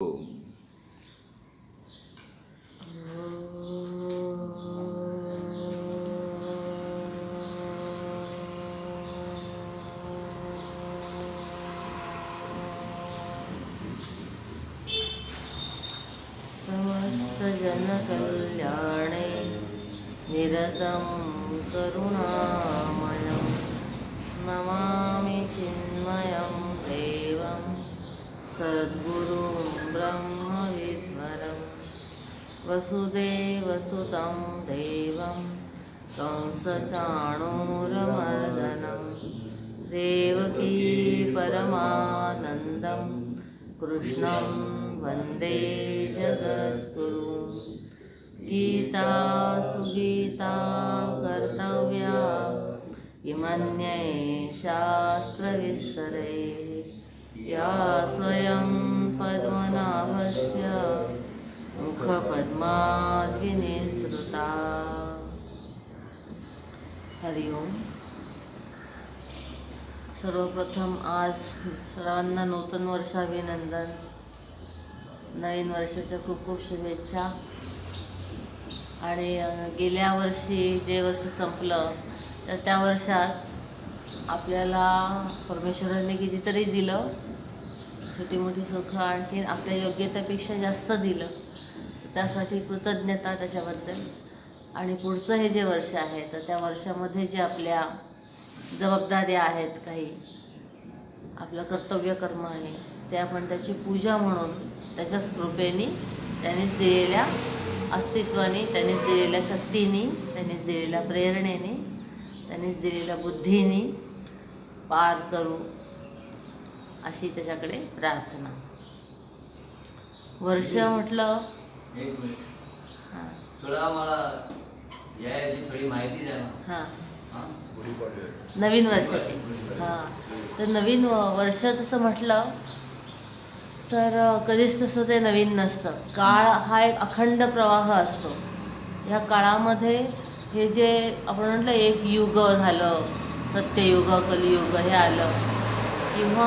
Oh. सद्गुरु ब्रह्मविद्वरं वसुदेवसुतं देवं कंसचाणूरमर्दनं देवकी परमानन्दं कृष्णं वन्दे जगद्गुरु। गीता सुगीता कर्तव्या किमन्ये शास्त्रविस्तरे। हरि ओम सर्वप्रथम आज सर्वांना नूतन वर्षाभिनंदन नवीन वर्षाच्या खूप खूप शुभेच्छा. आणि गेल्या वर्षी जे वर्ष संपलं तर त्या वर्षात आपल्याला परमेश्वराने कितीतरी दिलं. छोटी मोठी सुखं आणखीन आपल्या योग्यतेपेक्षा जास्त दिलं. तर त्यासाठी कृतज्ञता त्याच्याबद्दल. आणि पुढचं हे जे वर्ष आहे तर त्या वर्षामध्ये जे आपल्या जबाबदाऱ्या आहेत काही आपलं कर्तव्य कर्म आहे ते आपण त्याची पूजा म्हणून त्याच्याच कृपेने त्यांनीच दिलेल्या अस्तित्वाने त्यांनीच दिलेल्या शक्तीने त्यांनीच दिलेल्या प्रेरणेने त्यांनीच दिलेल्या बुद्धीने पार करू अशी त्याच्याकडे प्रार्थना. वर्ष म्हटलं? हां. थोडा मला याची थोडी माहिती द्या ना? नवीन वर्षाची. हां. तर नवीन वर्ष तसं म्हटलं तर कधीच तसं ते नवीन नसतं. काळ हा एक अखंड प्रवाह असतो. या काळामध्ये हे जे आपण म्हटलं एक युग झालं सत्ययुग कलियुग हे आलं. किंवा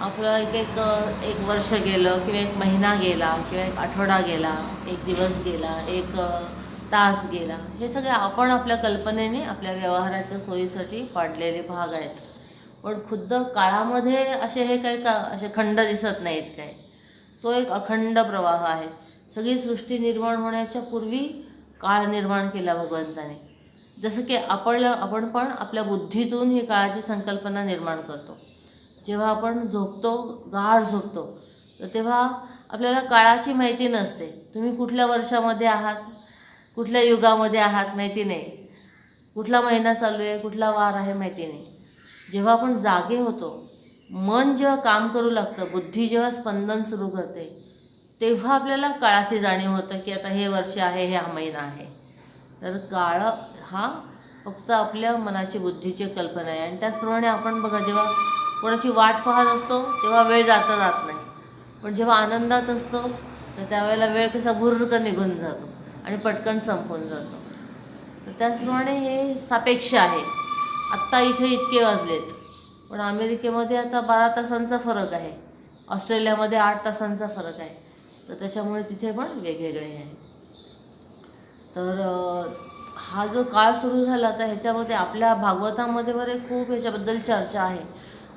आपलं एक एक एक वर्ष गेलं किंवा एक महिना गेला किंवा एक आठवडा गेला एक दिवस गेला एक तास गेला. हे सगळे आपण आपल्या कल्पनेने आपल्या व्यवहाराच्या सोयीसाठी पाडलेले भाग आहेत. पण खुद्द काळामध्ये असे हे काही का असे खंड दिसत नाहीत काय तो एक अखंड प्रवाह आहे. सगळी सृष्टी निर्माण होण्याच्या पूर्वी काळ निर्माण केला भगवंताने. जसं की आपण आपण पण आपल्या बुद्धीतून ही काळाची संकल्पना निर्माण करतो. जेव्हा आपण झोपतो गाढ झोपतो तर तेव्हा आपल्याला काळाची माहिती नसते. तुम्ही कुठल्या वर्षामध्ये आहात? कुठल्या युगामध्ये आहात माहिती नाही. कुठला महिना चालू आहे कुठला वार आहे माहिती नाही. जेव्हा आपण जागे होतो मन जेव्हा काम करू लागतं बुद्धी जेव्हा स्पंदन सुरू करते तेव्हा आपल्याला काळाची जाणीव होतं की आता हे वर्ष आहे हे हा महिना आहे. तर काळ हा फक्त आपल्या मनाची बुद्धीची कल्पना आहे. आणि त्याचप्रमाणे आपण बघा जेव्हा कोणाची वाट पाहत असतो तेव्हा वेळ जाता जात नाही. पण जेव्हा आनंदात असतो तर त्यावेळेला वेळ कसा भुर्रक निघून जातो. आणि पटकन संपून जातो. तर त्याचप्रमाणे हे सापेक्ष आहे. आत्ता इथे इतके वाजलेत. पण अमेरिकेमध्ये आता बारा तासांचा फरक आहे. ऑस्ट्रेलियामध्ये आठ तासांचा फरक आहे. तर त्याच्यामुळे तिथे पण वेगवेगळे आहे. तर हा जो काळ सुरू झाला तर ह्याच्यामध्ये आपल्या भागवतामध्ये वगैरे खूप ह्याच्याबद्दल चर्चा आहे.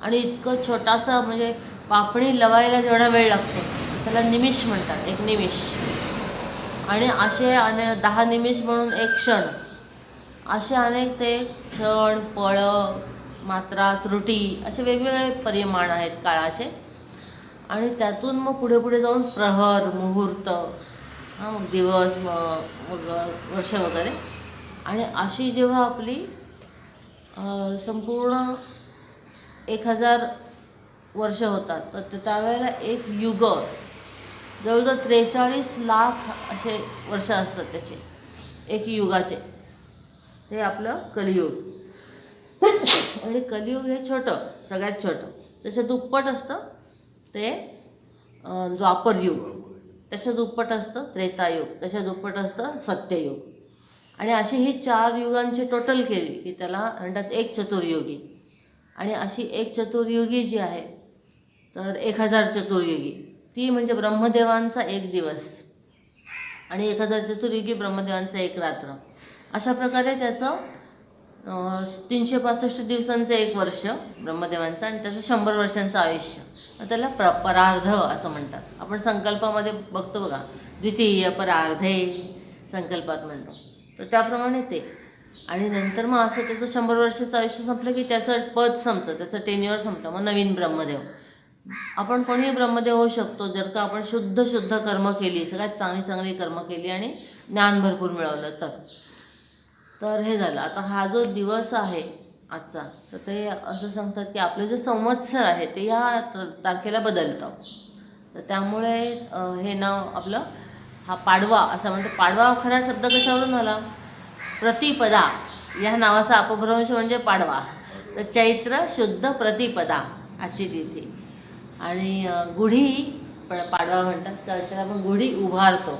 आणि इतकं छोटासा म्हणजे पापणी लवायला जेवढा वेळ लागतो त्याला निमिष म्हणतात. एक निमिष. आणि असे अने दहा निमिष म्हणून एक क्षण. असे अनेक ते क्षण पळ मात्रा त्रुटी असे वेगवेगळे परिमाण आहेत काळाचे. आणि त्यातून मग पुढे पुढे जाऊन प्रहर मुहूर्त हां मग दिवस मग वर्ष वगैरे. आणि अशी जेव्हा आपली संपूर्ण एक हजार वर्ष होतात. तर त्यावेळेला एक युग जवळजवळ त्रेचाळीस लाख असे वर्ष असतात त्याचे. एक युगाचे. ते आपलं कलियुग. आणि कलियुग हे छोटं सगळ्यात छोटं. त्याच्या दुप्पट असतं ते द्वापरयुग त्याच्या दुप्पट असतं त्रेतायुग. त्याच्या दुप्पट असतं सत्ययुग. आणि अशी ही चार युगांची टोटल केली की त्याला म्हणतात एक चतुर्युगी. आणि अशी एक चतुर्युगी जी आहे तर एक हजार चतुर्युगी. ती म्हणजे ब्रह्मदेवांचा एक दिवस. आणि एक हजार चतुर्युगी ब्रह्मदेवांचा एक रात्र. अशा प्रकारे त्याचं तीनशे पासष्ट दिवसांचं एक वर्ष ब्रह्मदेवांचं आणि त्याचं शंभर वर्षांचं आयुष्य. मग त्याला प्र परार्ध असं म्हणतात. आपण संकल्पामध्ये बघतो बघा द्वितीय परार्धे संकल्पात म्हणतो. तर त्याप्रमाणे ते. आणि नंतर मग असं त्याचं शंभर वर्षाचं आयुष्य संपलं की त्याचं पद संपतं त्याचं टेन्युअर संपतं. मग नवीन ब्रह्मदेव. आपण कोणीही ब्रह्मदेव होऊ शकतो जर का आपण शुद्ध शुद्ध कर्म केली सगळ्यात चांगली चांगली कर्म केली आणि ज्ञान भरपूर मिळवलं तर. तर हे झालं. आता हा जो दिवस आहे आजचा तर ते असं सांगतात की आपलं जे संवत्सर आहे ते या त- तारखेला बदलतं. तर त्यामुळे हे नाव आपलं हा पाडवा असं म्हणतो पाडवा खरा शब्द कशावरून आला प्रतिपदा. या नावाचा अपभ्रंश म्हणजे पाडवा. तर चैत्र शुद्ध प्रतिपदा आजची तिथी. आणि गुढी पाडवा म्हणतात तर त्याला आपण गुढी उभारतो.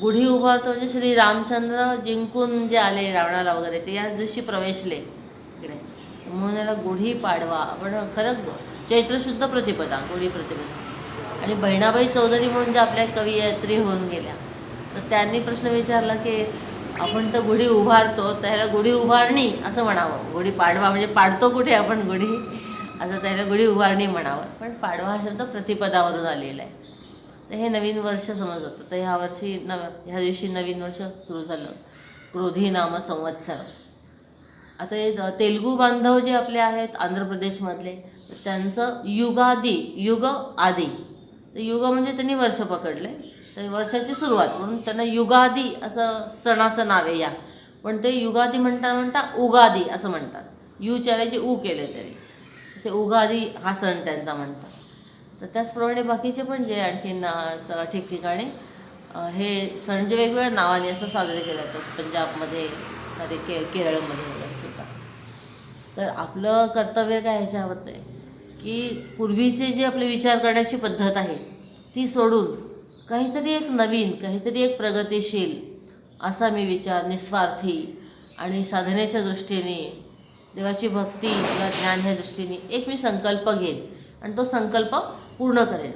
गुढी उभारतो म्हणजे श्री रामचंद्र जिंकून जे आले रावणाला वगैरे ते याच दिवशी प्रवेशले. इकडे. म्हणून याला गुढी पाडवा. आपण खरंच ग- चैत्र शुद्ध प्रतिपदा गुढी प्रतिपदा. आणि बहिणाबाई चौधरी म्हणून ज्या आपल्या कवयित्री होऊन गेल्या तर त्यांनी प्रश्न विचारला की आपण तर गुढी उभारतो तर ह्याला गुढी उभारणी असं म्हणावं. गुढी पाडवा म्हणजे पाडतो कुठे आपण गुढी? असं त्याला गुढी उभारणी म्हणावं. पण पाडवा हा शब्द प्रतिपदावरून आलेला आहे. तर हे नवीन वर्ष समज होतं तर ह्या वर्षी नव ह्या दिवशी नवीन वर्ष सुरू झालं. क्रोधी नाम संवत्सर आता हे तेलुगू बांधव जे आपले आहेत आंध्र प्रदेशमधले तर त्यांचं युगादी युग आदी. तर युग म्हणजे त्यांनी वर्ष पकडले. तर वर्षाची सुरुवात म्हणून त्यांना युगादी असं सणाचं नाव आहे या. पण ते युगादी म्हणता म्हणता उगादी असं म्हणतात. यूच्या ऐवजी ऊ केले तरी ते उगादी हा सण त्यांचा म्हणतात. तर त्याचप्रमाणे बाकीचे पण जे आणखी ना च- ठिकठिकाणी हे सण जे वेगवेगळ्या नावाने असं साजरे केले जातात. पंजाबमध्ये अरे के केरळमध्ये वगैरे सुद्धा. तर आपलं कर्तव्य काय ह्याच्यावर आहे? की पूर्वीचे जे आपले विचार करण्याची पद्धत आहे ती सोडून काहीतरी एक नवीन काहीतरी एक प्रगतिशील असा मी विचार निस्वार्थी आणि साधनेच्या दृष्टीने देवाची भक्ती किंवा ज्ञान ह्या दृष्टीने एक मी संकल्प घेईन. आणि तो संकल्प पूर्ण करेन.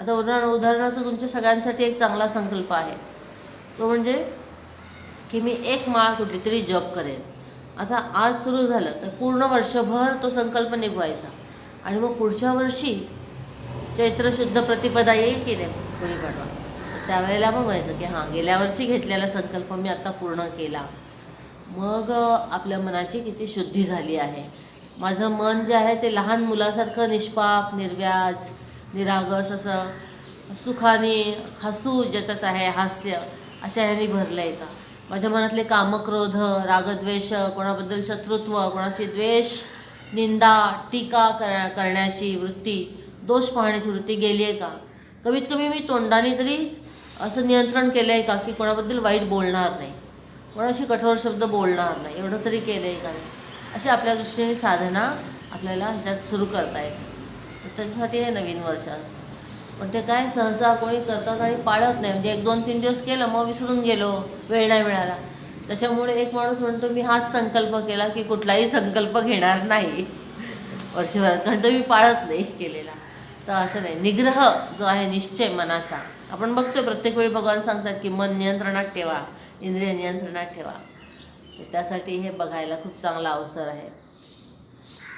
आता उदाहरण उदाहरणार्थ तुमच्या सगळ्यांसाठी एक चांगला संकल्प आहे. तो म्हणजे की मी एक माळ कुठली तरी जप करेन. आता आज सुरू झालं तर पूर्ण वर्षभर तो संकल्प निभवायचा. आणि मग पुढच्या वर्षी चैत्रशुद्ध प्रतिपदा येईल की नाही गुढीपाडवा त्यावेळेला मग व्हायचं की हां गेल्या वर्षी घेतलेला संकल्प मी आता पूर्ण केला. मग आपल्या मनाची किती शुद्धी झाली आहे. माझं मन जे आहे ते लहान मुलासारखं निष्पाप निर्व्याज निरागस असं सुखाने हसू ज्याच्यात आहे हास्य अशा ह्याने भरलं आहे का? माझ्या मनातले कामक्रोध रागद्वेष कोणाबद्दल शत्रुत्व कोणाची द्वेष निंदा टीका कर करण्याची वृत्ती दोष पाहण्याची वृत्ती गेली आहे का? कमीत कमी मी तोंडाने तरी असं नियंत्रण केलं आहे का की कोणाबद्दल वाईट बोलणार नाही? कोणाशी कठोर शब्द बोलणार नाही. एवढं तरी केलं आहे का नाही अशी आपल्या दृष्टीने साधना आपल्याला ह्याच्यात सुरू करता येते. तर त्याच्यासाठी हे नवीन वर्ष असतं. पण ते काय सहसा कोणी करतात आणि पाळत नाही. म्हणजे एक दोन तीन दिवस केलं मग विसरून गेलो. वेळ नाही मिळाला. त्याच्यामुळे एक माणूस म्हणतो मी हाच संकल्प केला की कुठलाही संकल्प घेणार नाही. वर्षभरात कारण तो मी पाळत नाही केलेला. तर असं नाही. निग्रह जो आहे निश्चय मनाचा. आपण बघतोय प्रत्येक वेळी भगवान सांगतात की मन नियंत्रणात ठेवा. इंद्रिय नियंत्रणात ठेवा. तर त्यासाठी हे बघायला खूप चांगला अवसर आहे.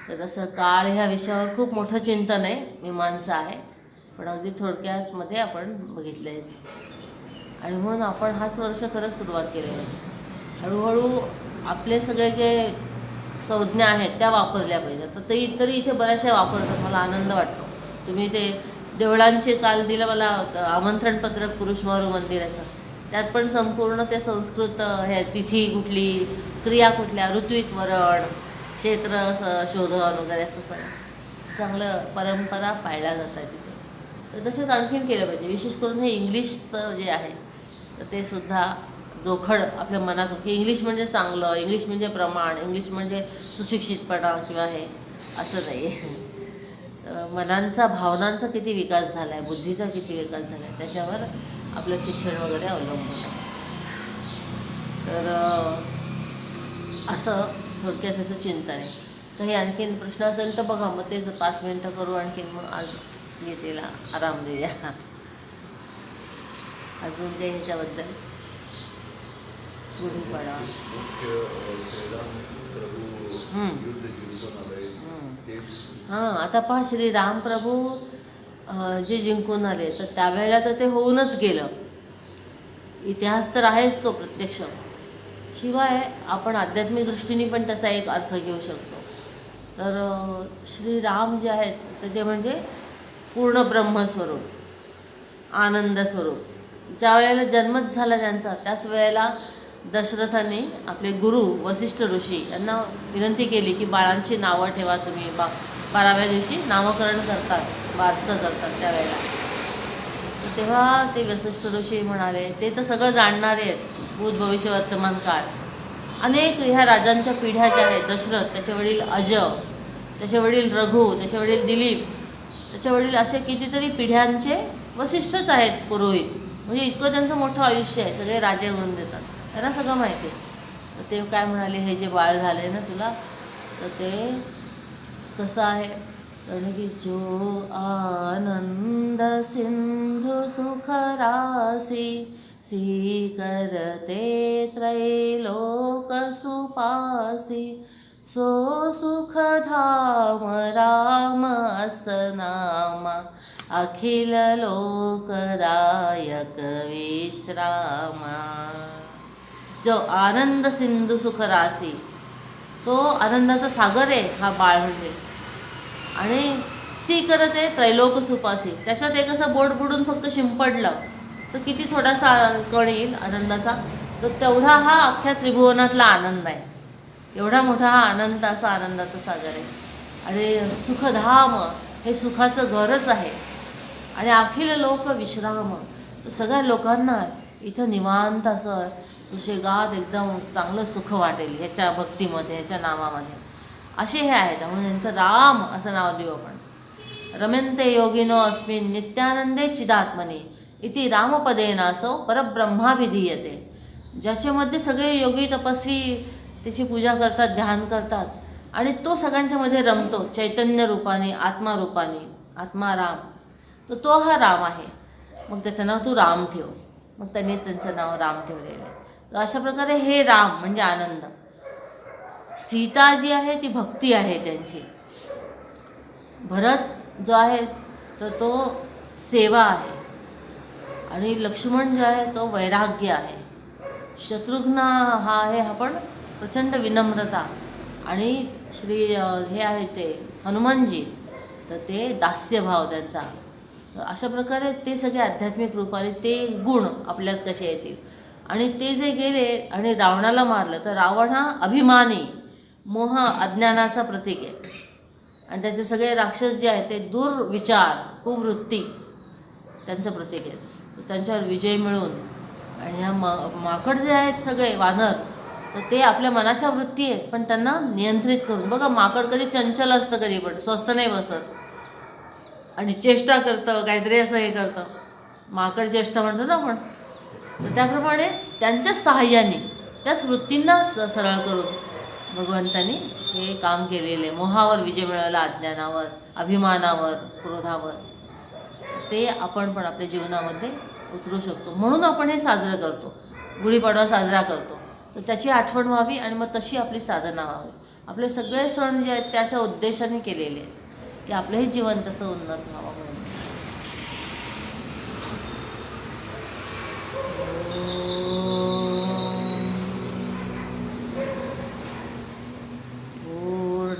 तर तसं काळ ह्या विषयावर खूप मोठं चिंतन आहे. मीमांसा आहे. पण अगदी थोडक्यात मध्ये आपण बघितलं आहे आणि म्हणून आपण हाच वर्ष खरंच सुरुवात केली आहे. हळूहळू आपले सगळे जे संज्ञा आहेत त्या वापरल्या पाहिजेत. तर ते तरी इथे बऱ्याचशा वापरतात. मला आनंद वाटतो. तुम्ही ते देवळांचे काल दिलं मला आमंत्रण पत्रक पुरुष मारू मंदिराचं त्यात पण संपूर्ण ते संस्कृत हे तिथी कुठली क्रिया कुठल्या ऋत्विक वरण क्षेत्र शोधन वगैरे असं सगळं. चांगलं परंपरा पाळल्या जातात तिथे. तर तसेच आणखीन केलं पाहिजे. विशेष करून हे इंग्लिशचं जे आहे तर ते सुद्धा जोखड आपल्या मनात की इंग्लिश म्हणजे चांगलं इंग्लिश म्हणजे प्रमाण इंग्लिश म्हणजे सुशिक्षितपणा किंवा हे असं नाही आहे मनांचा भावनांचा किती विकास झाला आहे बुद्धीचा किती विकास झाला आहे त्याच्यावर आपलं शिक्षण वगैरे अवलंबून आहे. तर असं थोडक्यात त्याचं चिंतन आहे. काही आणखीन प्रश्न असेल तर बघा मग तेच पाच मिनटं करू आणखीन मग आज गीतेला आराम देऊया. अजून काही ह्याच्याबद्दल. ते हां आता पहा श्री रामप्रभू जे जिंकून आले तर त्यावेळेला तर ते होऊनच गेलं. इतिहास तर आहेच तो प्रत्यक्ष. शिवाय आपण आध्यात्मिक दृष्टीने पण त्याचा एक अर्थ घेऊ शकतो. तर श्रीराम जे आहेत तर ते म्हणजे पूर्ण ब्रह्मस्वरूप आनंद स्वरूप. ज्या वेळेला जन्मच झाला त्यांचा त्याच वेळेला दशरथाने आपले गुरु वसिष्ठ ऋषी यांना विनंती केली की बाळांची नावं ठेवा तुम्ही. बा बाराव्या दिवशी नामकरण करतात. बारसं करतात त्यावेळेला. तर तेव्हा ते वसिष्ठ ऋषी म्हणाले ते तर सगळं जाणणारे आहेत भूत भविष्य वर्तमान काळ. अनेक ह्या राजांच्या पिढ्या ज्या आहेत दशरथ त्याचे वडील अज त्याचे वडील रघु त्याचे वडील दिलीप त्याचे वडील असे कितीतरी पिढ्यांचे वसिष्ठच आहेत पुरोहित. म्हणजे इतकं त्यांचं मोठं आयुष्य आहे सगळे राजे होऊन देतात. त्यांना सगळं माहिती आहे. तर ते काय म्हणाले हे जे बाळ झाले ना तुला तर ते कसं आहे? तर की जो आनंद सिंधू सुख रासी सी त्रैलोक सुपासी सो सुखधाम राम असनामा अखिल लोकदायक विश्रामा। जो आनंद सिंधू सुखरासी तो आनंदाचा सागर आहे हा बाळ म्हणजे आणि सी करत आहे त्रैलोक सुपासी. त्याच्यात एक असं बोट बुडून फक्त शिंपडलं तर किती थोडासा कण येईल आनंदाचा? तर तेवढा हा अख्ख्या त्रिभुवनातला आनंद आहे. एवढा मोठा हा आनंद असा आनंदाचा सागर आहे. आणि सुखधाम हे सुखाचं घरच आहे. आणि अखिल लोक विश्राम. तर सगळ्या लोकांना इथं निवांत असं सुशेगात एकदम चांगलं सुख वाटेल ह्याच्या भक्तीमध्ये ह्याच्या नामामध्ये. असे हे आहेत म्हणून यांचं राम असं नाव देऊ आपण. रमंते योगिनो अस्मिन नित्यानंदे चिदात्मने इति रामपदेन असो परब्रह्माभिधीयते. ज्याच्यामध्ये सगळे योगी तपस्वी त्याची पूजा करतात ध्यान करतात आणि तो सगळ्यांच्यामध्ये रमतो चैतन्य रूपाने आत्मारूपाने आत्माराम आत्मा राम. तर तो हा राम आहे. मग त्याचं नाव तू राम ठेव. मग त्यांनीच त्यांचं नाव राम ठेवलेलं आहे. तर अशा प्रकारे हे राम म्हणजे आनंद. सीता जी आहे ती भक्ती आहे त्यांची. भरत जो आहे तर तो सेवा आहे. आणि लक्ष्मण जो आहे तो वैराग्य आहे. शत्रुघ्न हा आहे हा पण प्रचंड विनम्रता. आणि श्री हे आहे ते हनुमानजी तर ते दास्यभाव त्यांचा. तर अशा प्रकारे ते सगळे आध्यात्मिक रूपाने ते गुण आपल्यात कसे येतील? आणि ते जे गेले आणि रावणाला मारलं तर रावण हा अभिमानी मोह अज्ञानाचा प्रतीक आहे. आणि त्याचे सगळे राक्षस जे आहेत ते दुर्विचार कुवृत्ती त्यांचं प्रतीक आहे. त्यांच्यावर विजय मिळून आणि ह्या म माकड जे आहेत सगळे वानर तर ते आपल्या मनाच्या वृत्ती आहेत. पण त्यांना नियंत्रित करून बघा माकड कधी चंचल असतं कधी पण स्वस्त नाही बसत. आणि चेष्टा करतं काहीतरी असं हे करतं. माकड चेष्टा म्हणतो ना आपण. तर त्याप्रमाणे त्यांच्याच सहाय्याने त्याच वृत्तींना स सरळ करून भगवंतांनी हे काम केलेलं आहे. मोहावर विजय मिळवला अज्ञानावर अभिमानावर क्रोधावर. ते आपण पण आपल्या जीवनामध्ये उतरू शकतो. म्हणून आपण हे साजरं करतो. गुढीपाडवा साजरा करतो. तर त्याची आठवण व्हावी आणि मग तशी आपली साधना व्हावी. आपले सगळे सण जे आहेत ते अशा उद्देशाने केलेले आहेत. की आपलंही जीवन तसं उन्नत व्हावं म्हणून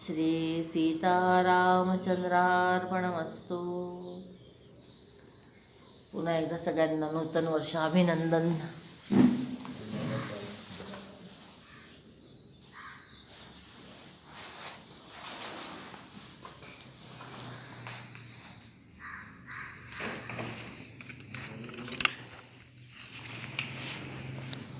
श्री सीतारामचंद्रार्पणमस्तु. पुन्हा एकदा सगळ्यांना नूतन वर्ष अभिनंदन.